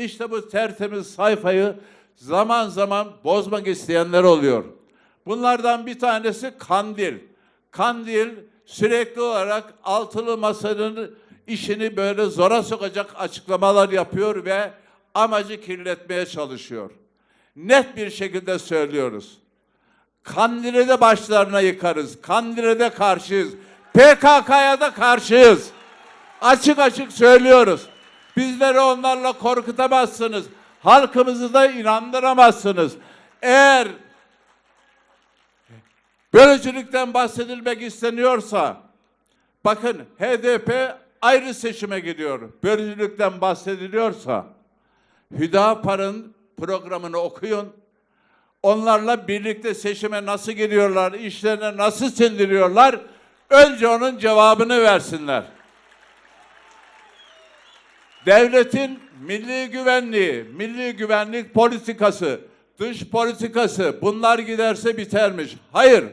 İşte bu tertemiz sayfayı zaman zaman bozmak isteyenler oluyor. Bunlardan bir tanesi Kandil. Kandil sürekli olarak altılı masanın işini böyle zora sokacak açıklamalar yapıyor ve amacı kirletmeye çalışıyor. Net bir şekilde söylüyoruz. Kandil'e de başlarına yıkarız. Kandil'e de karşıyız. PKK'ya da karşıyız. Açık açık söylüyoruz. Bizleri onlarla korkutamazsınız. Halkımızı da inandıramazsınız. Eğer bölücülükten bahsedilmek isteniyorsa bakın HDP ayrı seçime gidiyor. Bölücülükten bahsediliyorsa Hüdapar'ın programını okuyun. Onlarla birlikte seçime nasıl giriyorlar, işlerine nasıl sindiriyorlar? Önce onun cevabını versinler. Devletin milli güvenliği, milli güvenlik politikası, dış politikası bunlar giderse bitermiş. Hayır.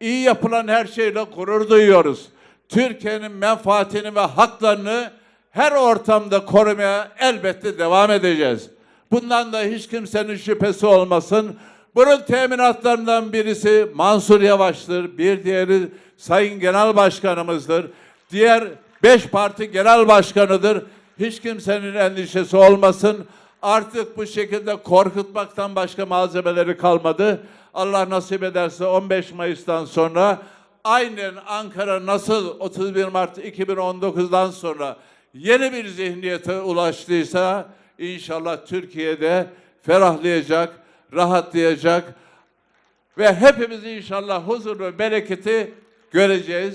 İyi yapılan her şeyle gurur duyuyoruz. Türkiye'nin menfaatini ve haklarını her ortamda korumaya elbette devam edeceğiz. Bundan da hiç kimsenin şüphesi olmasın. Bunun teminatlarından birisi Mansur Yavaş'tır. Bir diğeri Sayın Genel Başkanımızdır. Diğer beş parti genel başkanıdır. Hiç kimsenin endişesi olmasın. Artık bu şekilde korkutmaktan başka malzemeleri kalmadı. Allah nasip ederse 15 Mayıs'tan sonra aynen Ankara nasıl 31 Mart 2019'dan sonra yeni bir zihniyete ulaştıysa inşallah Türkiye'de ferahlayacak, rahatlayacak ve hepimiz inşallah huzur ve bereketi göreceğiz.